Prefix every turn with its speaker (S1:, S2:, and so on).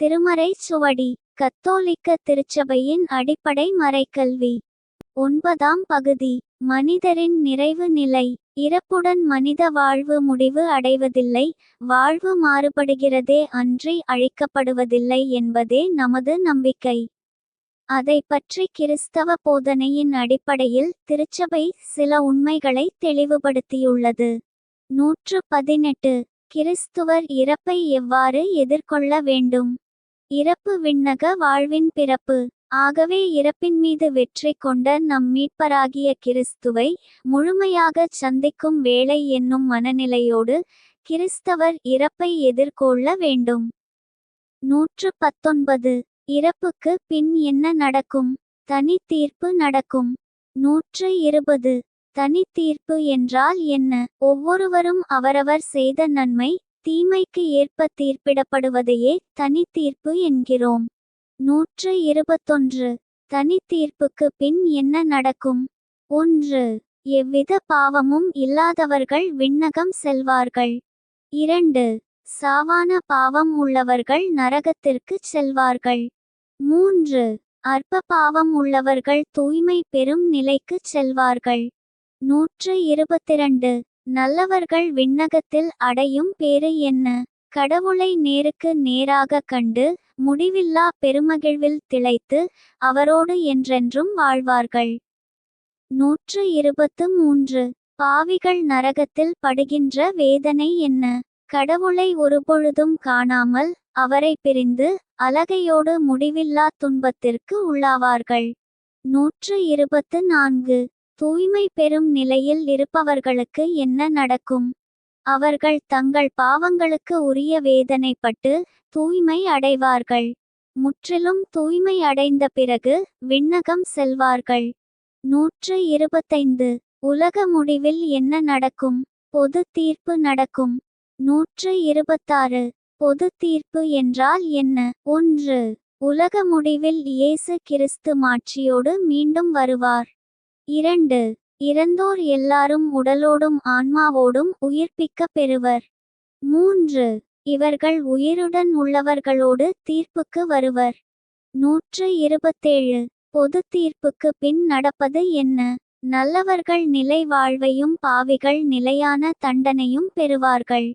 S1: திருமறை சுவடி கத்தோலிக்க திருச்சபையின் அடிப்படை மறைக்கல்வி. ஒன்பதாம் பகுதி மனிதரின் நிறைவு நிலை. இறப்புடன் மனித வாழ்வு முடிவு அடைவதில்லை வாழ்வு மாறுபடுகிறதே அன்றி அழிக்கப்படுவதில்லை என்பதே நமது நம்பிக்கை. அதை பற்றி கிறிஸ்தவ போதனையின் அடிப்படையில் திருச்சபை சில உண்மைகளை தெளிவுபடுத்தியுள்ளது. நூற்று பதினெட்டு கிறிஸ்துவர் இறப்பை எவ்வாறு எதிர்கொள்ள வேண்டும்? இறப்பு விண்ணக வாழ்வின் பிறப்பு. ஆகவே இறப்பின் மீது வெற்றி கொண்ட நம் மீட்பராகிய கிறிஸ்துவை முழுமையாகச் சந்திக்கும் வேலை என்னும் மனநிலையோடு கிறிஸ்தவர் இறப்பை எதிர்கொள்ள வேண்டும். நூற்று பத்தொன்பது இறப்புக்கு பின் என்ன நடக்கும்? தனி தீர்ப்பு நடக்கும். நூற்று இருபது தனி தீர்ப்பு என்றால் என்ன? ஒவ்வொருவரும் அவரவர் செய்த நன்மை தீமைக்கு ஏற்ப தீர்ப்பிடப்படுவதையே தனி தீர்ப்பு என்கிறோம். நூற்று இருபத்தொன்று. தனி தீர்ப்புக்கு பின் என்ன நடக்கும்? ஒன்று. எவ்வித பாவமும் இல்லாதவர்கள் விண்ணகம் செல்வார்கள். இரண்டு. சாவான பாவம் உள்ளவர்கள் நரகத்திற்கு செல்வார்கள். மூன்று. அற்ப பாவம் உள்ளவர்கள் தூய்மை பெறும் நிலைக்கு செல்வார்கள். நூற்று இருபத்திரண்டு. நல்லவர்கள் விண்ணகத்தில் அடையும் பேறு என்ன? கடவுளை நேருக்கு நேராக கண்டு முடிவில்லா பெருமகிழ்வில் திளைத்து அவரோடு என்றென்றும் வாழ்வார்கள். நூற்று இருபத்து மூன்று. பாவிகள் நரகத்தில் படுகின்ற வேதனை என்ன? கடவுளை ஒருபொழுதும் காணாமல் அவரை பிரிந்து அலகையோடு முடிவில்லா துன்பத்திற்கு உள்ளாவார்கள். நூற்று இருபத்து நான்கு. தூய்மை பெறும் நிலையில் இருப்பவர்களுக்கு என்ன நடக்கும்? அவர்கள் தங்கள் பாவங்களுக்கு உரிய வேதனைப்பட்டு தூய்மை அடைவார்கள். முற்றிலும் தூய்மை அடைந்த பிறகு விண்ணகம் செல்வார்கள். நூற்று இருபத்தைந்து. உலக முடிவில் என்ன நடக்கும்? பொது தீர்ப்பு நடக்கும். நூற்று இருபத்தாறு. பொது தீர்ப்பு என்றால் என்ன? ஒன்று. உலக முடிவில் இயேசு கிறிஸ்து மாட்சியோடு மீண்டும் வருவார். இரண்டு. இறந்தோர் எல்லாரும் உடலோடும் ஆன்மாவோடும் உயிர்ப்பிக்க பெறுவர். மூன்று. இவர்கள் உயிருடன் உள்ளவர்களோடு தீர்ப்புக்கு வருவர். நூற்று இருபத்தேழு. பொது தீர்ப்புக்கு பின் நடப்பது என்ன? நல்லவர்கள் நிலை வாழ்வையும் பாவிகள் நிலையான தண்டனையும் பெறுவார்கள்.